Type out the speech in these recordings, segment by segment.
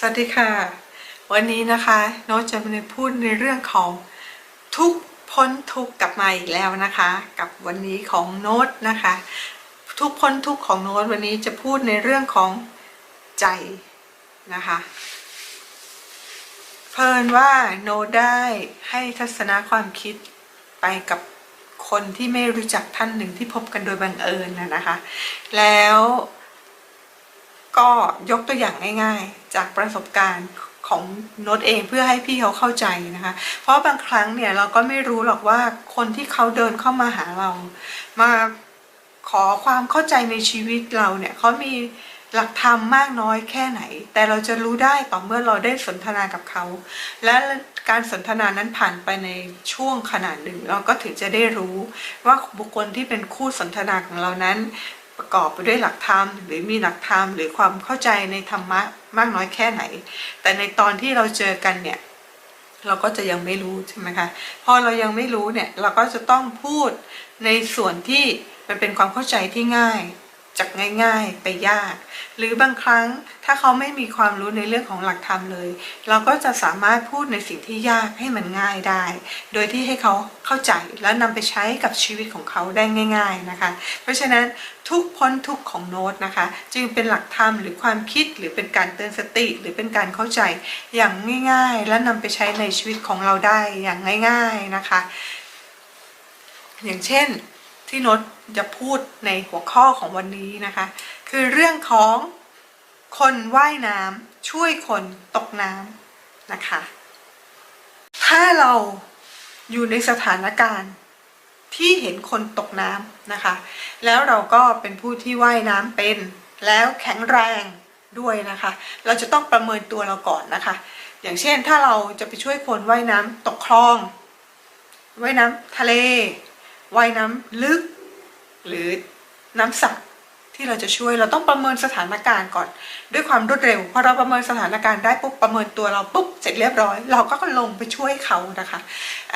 สวัสดีค่ะ วันนี้นะคะโน้ตจะมาพูดในเรื่องของทุกพ้นทุกกลับมาอีกแล้วนะคะ กับวันนี้ของโน้ตนะคะ ทุกพ้นทุกของโน้ตวันนี้จะพูดในเรื่องของใจนะคะ เพลินว่าโน้ตได้ให้ทัศนะความคิดไปกับคนที่ไม่รู้จักท่านหนึ่งที่พบกันโดยบังเอิญนะคะ แล้ว ก็ยกตัวอย่างง่าย ๆ จากประสบการณ์ของโน้ตเองเพื่อให้พี่เขาเข้าใจนะคะ เพราะบางครั้งเนี่ยเราก็ไม่รู้หรอกว่าคนที่เขาเดินเข้ามาหาเรา มาขอความเข้าใจในชีวิตเราเนี่ยเขามีหลักธรรมมากน้อยแค่ไหน แต่เราจะรู้ได้ต่อเมื่อเราได้สนทนากับเขา และการสนทนานั้นผ่านไปในช่วงขนาดหนึ่ง เราก็ถึงจะได้รู้ว่าบุคคลที่เป็นคู่สนทนาของเรานั้น ประกอบไปด้วยหลักธรรม หรือมีหลักธรรมหรือความเข้าใจในธรรมะมากน้อยแค่ไหน แต่ในตอนที่เราเจอกันเนี่ยเราก็จะยังไม่รู้ใช่ไหมคะพอเรายังไม่รู้เนี่ยเราก็จะต้องพูดในส่วนที่มันเป็นความเข้าใจที่ง่าย จากง่ายๆไปยาก หรือบางครั้งถ้าเขาไม่มีความรู้ในเรื่องของหลักธรรมเลย เราก็จะสามารถพูดในสิ่งที่ยากให้มันง่ายได้ โดยที่ให้เขาเข้าใจและนำไปใช้กับชีวิตของเขาได้ง่าย ๆนะคะ เพราะฉะนั้นทุกพ้นทุกของโน้ตนะคะ จึงเป็นหลักธรรมหรือความคิดหรือเป็นการเตือนสติ หรือเป็นการเข้าใจอย่างง่าย ๆ และนำไปใช้ในชีวิตของเราได้อย่างง่าย ๆนะคะ อย่างเช่นที่โน้ต จะพูดในหัวข้อของวันนี้นะคะ คือเรื่องของคนว่ายน้ำช่วยคนตกน้ำนะคะ ถ้าเราอยู่ในสถานการณ์ที่เห็นคนตกน้ำนะคะ แล้วเราก็เป็นผู้ที่ว่ายน้ำเป็น แล้วแข็งแรงด้วยนะคะ เราจะต้องประเมินตัวเราก่อนนะคะ อย่างเช่นถ้าเราจะไปช่วยคนว่ายน้ำตกคลอง ว่ายน้ำทะเล ว่ายน้ำลึก หรือน้ำสักที่เราจะช่วยเราต้องประเมินสถานการณ์ก่อน ด้วยความรวดเร็วพอเราประเมินสถานการณ์ได้ปุ๊บประเมินตัวเราปุ๊บเสร็จเรียบร้อย เราก็ลงไปช่วยเขานะคะ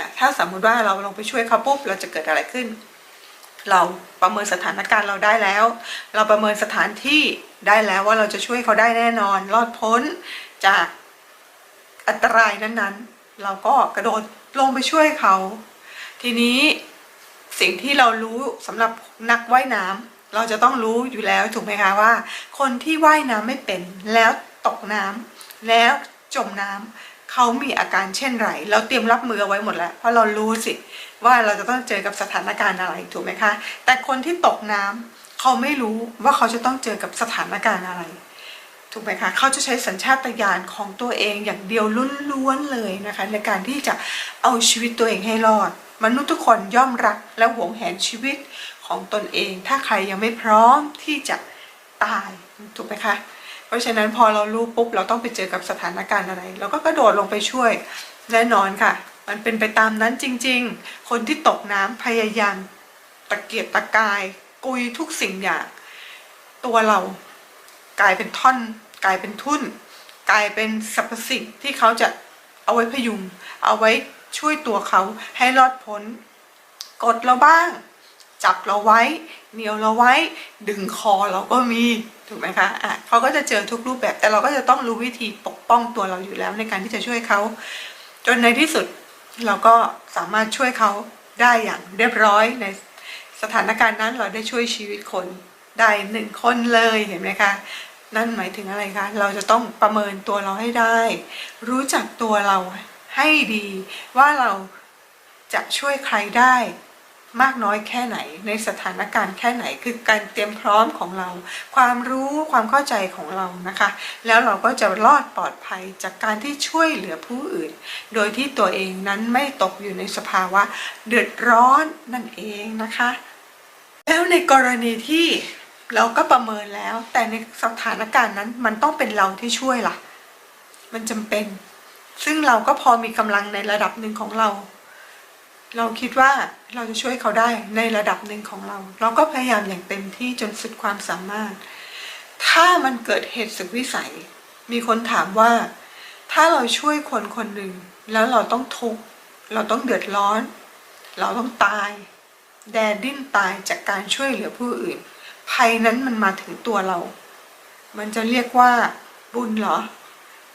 ะถ้าสมมุติว่าเราลงไปช่วยเขาปุ๊บเราจะเกิดอะไรขึ้น เราประเมินสถานการณ์เราได้แล้ว เราประเมินสถานที่ได้แล้วว่าเราจะช่วยเขาได้แน่นอน รอดพ้นจากอันตรายนั้นๆ เราก็กระโดดลงไปช่วยเขา ทีนี้ สิ่งที่เรารู้สำหรับนักว่ายน้ำเราจะต้องรู้อยู่แล้วถูกไหมคะว่า คนที่ว่ายน้ำไม่เป็นแล้วตกน้ำแล้วจมน้ำเขามีอาการเช่นไร เราเตรียมรับมือเอาไว้หมดแล้ว เพราะเรารู้สิว่าเราจะต้องเจอกับสถานการณ์อะไรถูกไหมคะ แต่คนที่ตกน้ำเขาไม่รู้ว่าเขาจะต้องเจอกับสถานการณ์อะไร ถูกไหมคะ เขาจะใช้สัญชาตญาณของตัวเองอย่างเดียวล้วนๆเลยนะคะ ในการที่จะเอาชีวิตตัวเองให้รอด มนุษย์ทุกคนย่อมรักและหวงแหนชีวิตของตนเอง ถ้าใครยังไม่พร้อมที่จะตายถูกไหมคะเพราะฉะนั้นพอเรารู้ปุ๊บเราต้องไปเจอกับสถานการณ์อะไร เราก็กระโดดลงไปช่วยแน่นอนค่ะ มันเป็นไปตามนั้นจริง ๆ คนที่ตกน้ำพยายามตะเกียกตะกายกุยทุกสิ่งอย่าง ตัวเรากลายเป็นท่อน กลายเป็นทุ่น กลายเป็นสรรพสิ่งที่เขาจะเอาไว้พยุง เอาไว้ ช่วยตัวเขาให้รอดพ้น กดเราบ้าง จับเราไว้ เหนียวเราไว้ ดึงคอเราก็มีถูกไหมคะอะเขาก็จะเจอทุกรูปแบบ แต่เราก็จะต้องรู้วิธีปกป้องตัวเราอยู่แล้วในการที่จะช่วยเขา จนในที่สุดเราก็สามารถช่วยเขาได้อย่างเรียบร้อยในสถานการณ์นั้นเราได้ช่วยชีวิตคนได้หนึ่งคนเลยเห็นไหมคะ นั่นหมายถึงอะไรคะ เราจะต้องประเมินตัวเราให้ได้ รู้จักตัวเรา ให้ดีว่าเราจะช่วยใครได้มากน้อยแค่ไหน ในสถานการณ์แค่ไหน คือการเตรียมพร้อมของเรา ความรู้ความเข้าใจของเรานะคะ แล้วเราก็จะรอดปลอดภัยจากการที่ช่วยเหลือผู้อื่น โดยที่ตัวเองนั้นไม่ตกอยู่ในสภาวะเดือดร้อนนั่นเองนะคะ แล้วในกรณีที่เราก็ประเมินแล้ว แต่ในสถานการณ์นั้นมันต้องเป็นเราที่ช่วยล่ะ มันจำเป็น ซึ่งเราก็พอมีกำลังในระดับหนึ่งของเรา เราคิดว่าเราจะช่วยเขาได้ในระดับหนึ่งของเรา เราก็พยายามอย่างเต็มที่จนสุดความสามารถ ถ้ามันเกิดเหตุสุดวิสัย มีคนถามว่า ถ้าเราช่วยคนคนหนึ่งแล้วเราต้องทุกข์เราต้องเดือดร้อน เราต้องตาย แดดดิ้นตายจากการช่วยเหลือผู้อื่น ภัยนั้นมันมาถึงตัวเรา มันจะเรียกว่าบุญเหรอ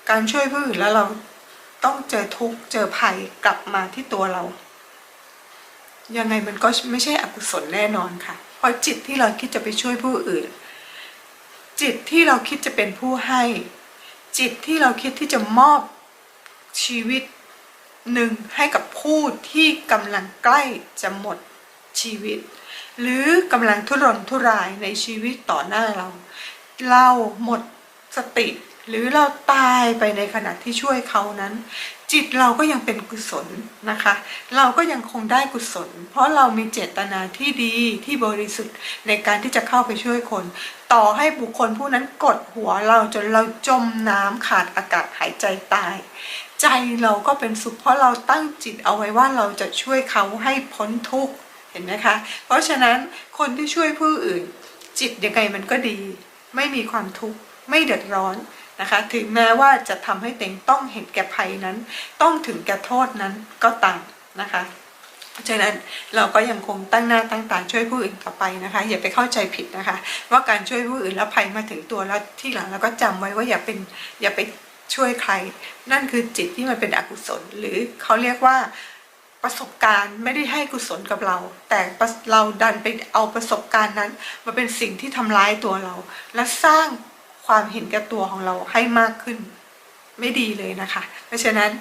การช่วยผู้อื่นแล้วเรา ต้องเจอทุกข์เจอภัยกลับมาที่ตัวเรา ยังไงมันก็ไม่ใช่อกุศลแน่นอนค่ะ เพราะจิตที่เราคิดจะไปช่วยผู้อื่น จิตที่เราคิดจะเป็นผู้ให้ จิตที่เราคิดที่จะมอบชีวิตหนึ่งให้กับผู้ที่กำลังใกล้จะหมดชีวิต หรือกำลังทุรนทุรายในชีวิตต่อหน้าเรา เราหมดสติ หรือเราตายไปในขณะที่ช่วยเขานั้น จิตเราก็ยังเป็นกุศลนะคะ เราก็ยังคงได้กุศล เพราะเรามีเจตนาที่ดีที่บริสุทธิ์ในการที่จะเข้าไปช่วยคน ต่อให้บุคคลผู้นั้นกดหัวเราจนเราจมน้ำขาดอากาศหายใจตาย ใจเราก็เป็นสุขเพราะเราตั้งจิตเอาไว้ว่าเราจะช่วยเขาให้พ้นทุกข์เห็นไหมคะเพราะฉะนั้นคนที่ช่วยผู้อื่น จิตยังไงมันก็ดี ไม่มีความทุกข์ไม่เดือดร้อน นะคะ ถึงแม้ว่าจะทำให้เต็งต้องเห็นแก่ภัยนั้น ต้องถึงแก่โทษนั้นก็ตามนะคะเพราะฉะนั้นเราก็ยังคงตั้งหน้าตั้งตาช่วยผู้อื่นต่อไปนะคะ อย่าไปเข้าใจผิดนะคะ ว่าการช่วยผู้อื่นแล้วภัยมาถึงตัวแล้วที่หลังเราก็จำไว้ว่าอย่าเป็นอย่าไปช่วยใคร นั่นคือจิตที่มันเป็นอกุศล หรือเขาเรียกว่าประสบการณ์ไม่ได้ให้กุศลกับเรา แต่เราดันไปเอาประสบการณ์นั้น มาเป็นสิ่งที่ทำร้ายตัวเรา และสร้าง ความเห็นแก่ตัวของเราให้มากขึ้น ไม่ดีเลยนะคะ เพราะฉะนั้น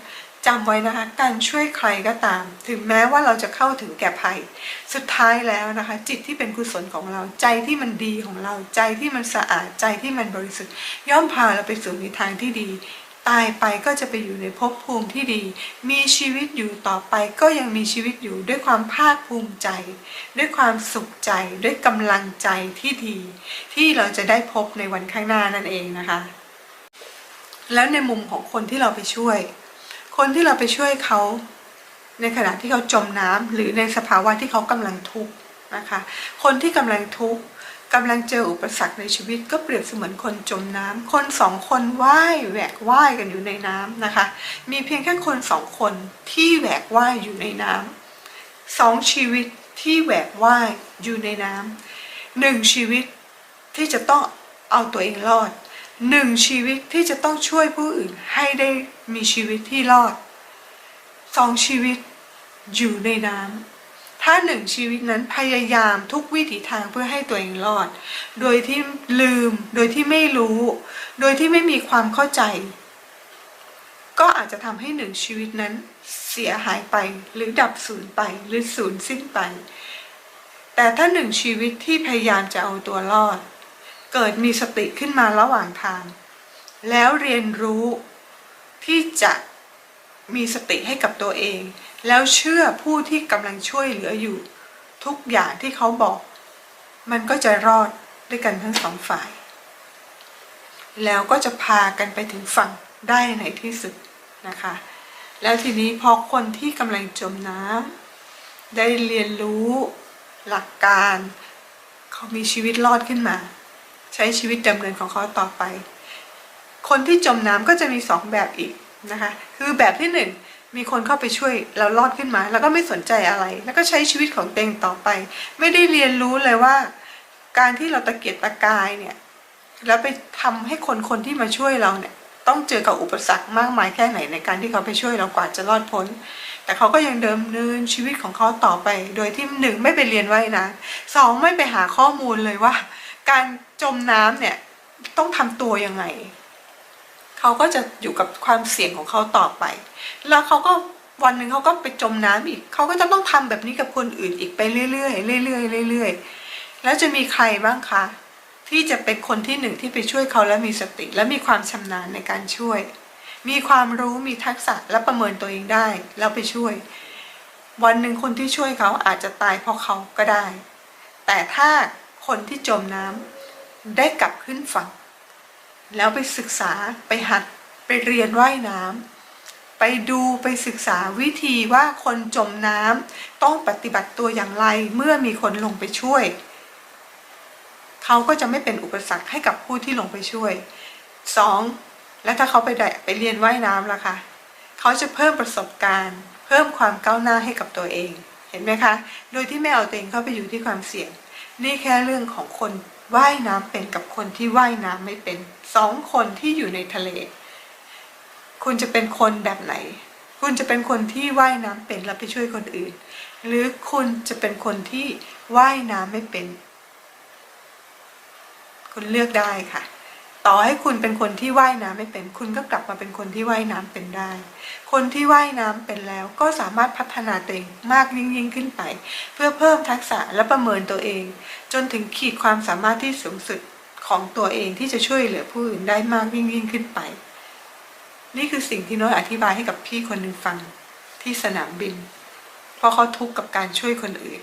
จำไว้นะคะ การช่วยใครก็ตาม ถึงแม้ว่าเราจะเข้าถึงแก่ภัย สุดท้ายแล้วนะคะ จิตที่เป็นกุศลของเราใจที่มันดีของเราใจที่มันสะอาดใจที่มันบริสุทธิ์ ย่อมพาเราไปสู่ในทางที่ดี ตายไปก็จะไปอยู่ในภพภูมิที่ดี มีชีวิตอยู่ต่อไปก็ยังมีชีวิตอยู่ด้วยความภาคภูมิใจ ด้วยความสุขใจด้วยกำลังใจที่ดี ที่เราจะได้พบในวันข้างหน้านั่นเองนะคะ แล้วในมุมของคนที่เราไปช่วย คนที่เราไปช่วยเขาในขณะที่เขาจมน้ำหรือในสภาวะที่เขากำลังทุกข์นะคะ คนที่กำลังทุกข์ กำลังเจออุปสรรคในชีวิตก็เปรียบเสมือนคนจมน้ำคนสองคนว่ายแหวกว่ายกันอยู่ในน้ำนะคะ มีเพียงแค่คนสองคนที่แหวกว่ายอยู่ในน้ำสองชีวิตที่แหวกว่ายอยู่ในน้ำหนึ่งชีวิตที่จะต้องเอาตัวเองรอดหนึ่งชีวิตที่จะต้องช่วยผู้อื่นให้ได้มีชีวิตที่รอดสองชีวิตอยู่ในน้ำ ถ้าหนึ่งชีวิตนั้นพยายามทุกวิถีทางเพื่อให้ตัวเองรอด โดยที่ลืม โดยที่ไม่รู้ โดยที่ไม่มีความเข้าใจ ก็อาจจะทำให้หนึ่งชีวิตนั้นเสียหายไปหรือดับสูญไปหรือสูญสิ้นไป แต่ถ้าหนึ่งชีวิตที่พยายามจะเอาตัวรอด เกิดมีสติขึ้นมาระหว่างทาง แล้วเรียนรู้ที่จะมีสติให้กับตัวเอง แล้วเชื่อผู้ที่กำลังช่วยเหลืออยู่ ทุกอย่างที่เขาบอก มันก็จะรอดด้วยกันทั้งสองฝ่าย แล้วก็จะพากันไปถึงฝั่งได้ในที่สุดนะคะ แล้วทีนี้พอคนที่กำลังจมน้ำได้เรียนรู้หลักการ เขามีชีวิตรอดขึ้นมา ใช้ชีวิตดำเนินของเขาต่อไป คนที่จมน้ำก็จะมีสองแบบอีกนะคะ คือแบบที่หนึ่ง มีคนเข้าไปช่วยเรารอดขึ้นมา แล้วก็ไม่สนใจอะไร แล้วก็ใช้ชีวิตของเตงต่อไป ไม่ได้เรียนรู้เลยว่า การที่เราตะเกียกตะกายเนี่ยแล้วไปทำให้คนคนที่มาช่วยเราเนี่ย ต้องเจอกับอุปสรรคมากมายแค่ไหนในการที่เขาไปช่วยเรากว่าจะรอดพ้น แต่เขาก็ยังเดิมเนินชีวิตของเขาต่อไป โดยที่หนึ่งไม่ไปเรียนว่ายน้ำสองไม่ไปหาข้อมูลเลยว่า การจมน้ำเนี่ยต้องทำตัวยังไง เขาก็จะอยู่กับความเสี่ยงของเขาต่อไป แล้วเขาก็วันหนึ่งเขาก็ไปจมน้ำอีก เขาก็จะต้องทำแบบนี้กับคนอื่นอีกไปเรื่อยๆเรื่อยๆเรื่อยๆ แล้วจะมีใครบ้างคะ ที่จะเป็นคนที่หนึ่งที่ไปช่วยเขาและมีสติ และมีความชำนาญในการช่วย มีความรู้มีทักษะและประเมินตัวเองได้ แล้วไปช่วย วันหนึ่งคนที่ช่วยเขาอาจจะตายเพราะเขาก็ได้ แต่ถ้าคนที่จมน้ำได้กลับขึ้นฝั่ง แล้วไปศึกษาไปหัดไปเรียนว่ายน้ำไปดูไปศึกษาวิธีว่าคนจมน้ำต้องปฏิบัติตัวอย่างไรเมื่อมีคนลงไปช่วย เขาก็จะไม่เป็นอุปสรรคให้กับผู้ที่ลงไปช่วยสองและถ้าเขาไปได้ไปเรียนว่ายน้ำล่ะคะเขาจะเพิ่มประสบการณ์ เพิ่มความก้าวหน้าให้กับตัวเองเห็นไหมคะ โดยที่ไม่เอาตัวเองเข้าไปอยู่ที่ความเสี่ยง นี่แค่เรื่องของคน ว่ายน้ำเป็นกับคนที่ว่ายน้ำไม่เป็นสองคนที่อยู่ในทะเล คุณจะเป็นคนแบบไหน คุณจะเป็นคนที่ว่ายน้ำเป็นแล้วไปช่วยคนอื่น หรือคุณจะเป็นคนที่ว่ายน้ำไม่เป็น คุณเลือกได้ค่ะ ต่อให้คุณเป็นคนที่ว่ายน้ำไม่เป็น คุณก็กลับมาเป็นคนที่ว่ายน้ำเป็นได้ คนที่ว่ายน้ำเป็นแล้วก็สามารถพัฒนาตัวเองมากยิ่งยิ่งขึ้นไป เพื่อเพิ่มทักษะและประเมินตัวเอง จนถึงขีดความสามารถที่สูงสุดของตัวเองที่จะช่วยเหลือผู้อื่นได้มากยิ่งยิ่งขึ้นไป นี่คือสิ่งที่น้ตอธิบายให้กับพี่คนหนึ่งฟังที่สนามบิน เพราะเขาทุกข์กับการช่วยคนอื่น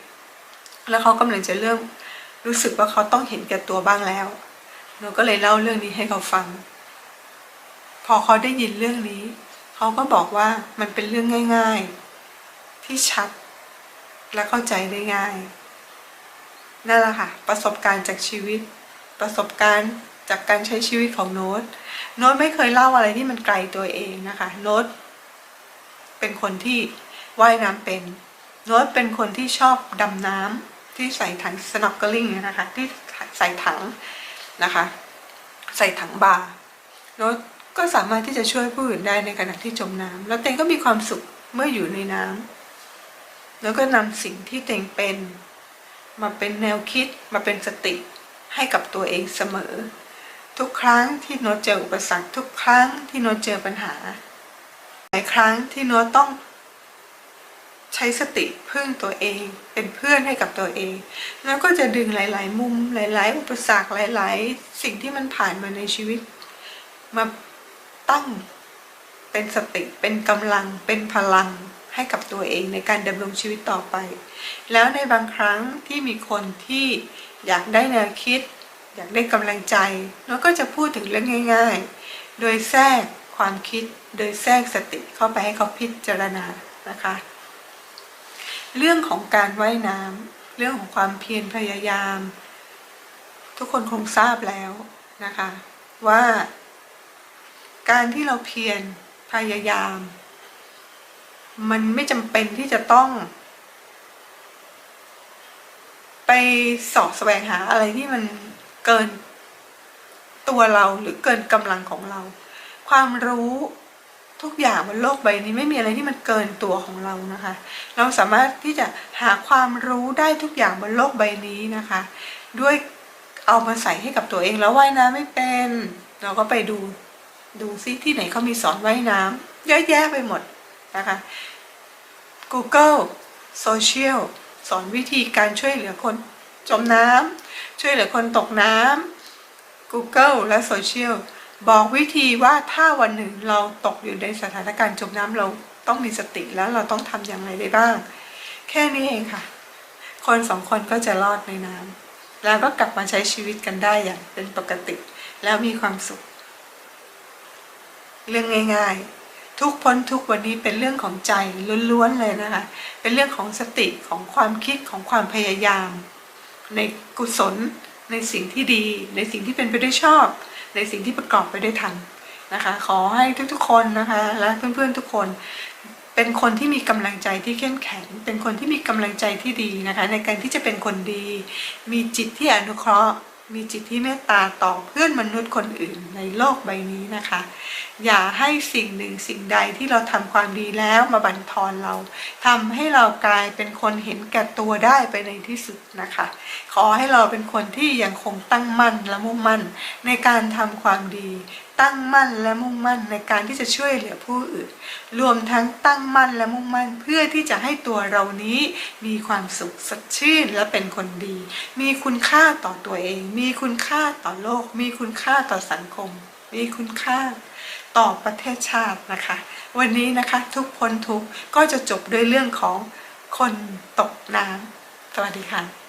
แล้วเขากำลังจะเริ่มรู้สึกว่าเขาต้องเห็นแก่ตัวบ้างแล้ว หนูก็เลยเล่าเรื่องนี้ให้เขาฟัง พอเขาได้ยินเรื่องนี้ เขาก็บอกว่ามันเป็นเรื่องง่าย ๆ ที่ชัด และเข้าใจได้ง่ายนั่นแหละค่ะ ประสบการณ์จากชีวิต ประสบการณ์จากการใช้ชีวิตของโน้ตโน้ตไม่เคยเล่าอะไรที่มันไกลตัวเองนะคะ โน้ตเป็นคนที่ว่ายน้ำเป็น โน้ตเป็นคนที่ชอบดำน้ำที่ใส่ถังสน็อกเกอร์ลิงนะคะ ที่ใส่ถัง นะคะ ใส่ถังบาร์โน้ตก็สามารถที่จะช่วยผู้อื่นได้ในขณะที่จมน้ำแล้วเตงก็มีความสุขเมื่ออยู่ในน้ำแล้วก็นำสิ่งที่เตงเป็น มาเป็นแนวคิดมาเป็นสติให้กับตัวเองเสมอ ทุกครั้งที่โนตเจออุปสรรคทุกครั้งที่โนตเจอปัญหาหลายครั้งที่โนตต้อง ใช้สติพึ่งตัวเอง เป็นเพื่อนให้กับตัวเอง แล้วก็จะดึงหลาย ๆ มุมหลาย ๆ อุปสรรคหลาย ๆ สิ่งที่มันผ่านมาในชีวิต มาตั้งเป็นสติเป็นกำลังเป็นพลังให้กับตัวเองในการดำรงชีวิตต่อไป แล้วในบางครั้งที่มีคนที่อยากได้แนวคิด อยากได้กำลังใจ แล้วก็จะพูดถึงเรื่องง่าย ๆ โดยแทรกความคิด โดยแทรกสติเข้าไปให้เขาพิจารณานะคะ เรื่องของการว่ายน้ำเรื่องของความเพียรพยายาม ทุกคนคงทราบแล้วนะคะ ว่า การที่เราเพียรพยายาม มันไม่จำเป็นที่จะต้อง ไปสอบแสวงหาอะไรที่มันเกินตัวเราหรือเกินกำลังของเรา ความรู้ ทุกอย่างบนโลกใบนี้ไม่มีอะไรที่มันเกินตัวของเรานะคะ เราสามารถที่จะหาความรู้ได้ทุกอย่างบนโลกใบนี้นะคะ ด้วยเอามาใส่ให้กับตัวเองแล้วว่ายน้ำไม่เป็น เราก็ไปดูดูซิที่ไหนเขามีสอนว่ายน้ำเยอะแยะไปหมดนะคะ Google Social สอนวิธีการช่วยเหลือคนจมน้ำช่วยเหลือคนตกน้ำ Google และ Social บอกวิธีว่าถ้าวันหนึ่งเราตกอยู่ในสถานการณ์จมน้ำเราต้องมีสติแล้วเราต้องทำอย่างไรได้บ้าง แค่นี้เองค่ะ คนสองคนก็จะรอดในน้ำแล้วก็กลับมาใช้ชีวิตกันได้อย่างเป็นปกติ แล้วมีความสุข เรื่องง่ายๆ ทุกพ้นทุกวันนี้เป็นเรื่องของใจล้วนๆเลยนะคะ เป็นเรื่องของสติของความคิดของความพยายาม ในกุศล ในสิ่งที่ดี ในสิ่งที่เป็นไปด้วยชอบ ในสิ่งที่ประกอบไปด้วยธรรมนะคะ ขอให้ทุกๆคนนะคะและเพื่อนๆทุกคน เป็นคนที่มีกำลังใจที่เข้มแข็ง เป็นคนที่มีกำลังใจที่ดีนะคะ ในการที่จะเป็นคนดี มีจิตที่อนุเคราะห์ มีจิตที่เมตตาต่อเพื่อนมนุษย์คนอื่นในโลกใบนี้นะคะ อย่าให้สิ่งหนึ่งสิ่งใดที่เราทำความดีแล้วมาบั่นทอนเราทำให้เรากลายเป็นคนเห็นแก่ตัวได้ไปในที่สุดนะคะ ขอให้เราเป็นคนที่ยังคงตั้งมั่นและมุ่งมั่นในการทำความดี ตั้งมั่นและมุ่งมั่นในการที่จะช่วยเหลือผู้อื่น รวมทั้งตั้งมั่นและมุ่งมั่นเพื่อที่จะให้ตัวเรานี้มีความสุขสดชื่นและเป็นคนดี มีคุณค่าต่อตัวเอง มีคุณค่าต่อโลก มีคุณค่าต่อสังคม มีคุณค่าต่อประเทศชาตินะคะ วันนี้นะคะทุกพ้นทุกก็จะจบด้วยเรื่องของคนตกน้ำสวัสดีค่ะ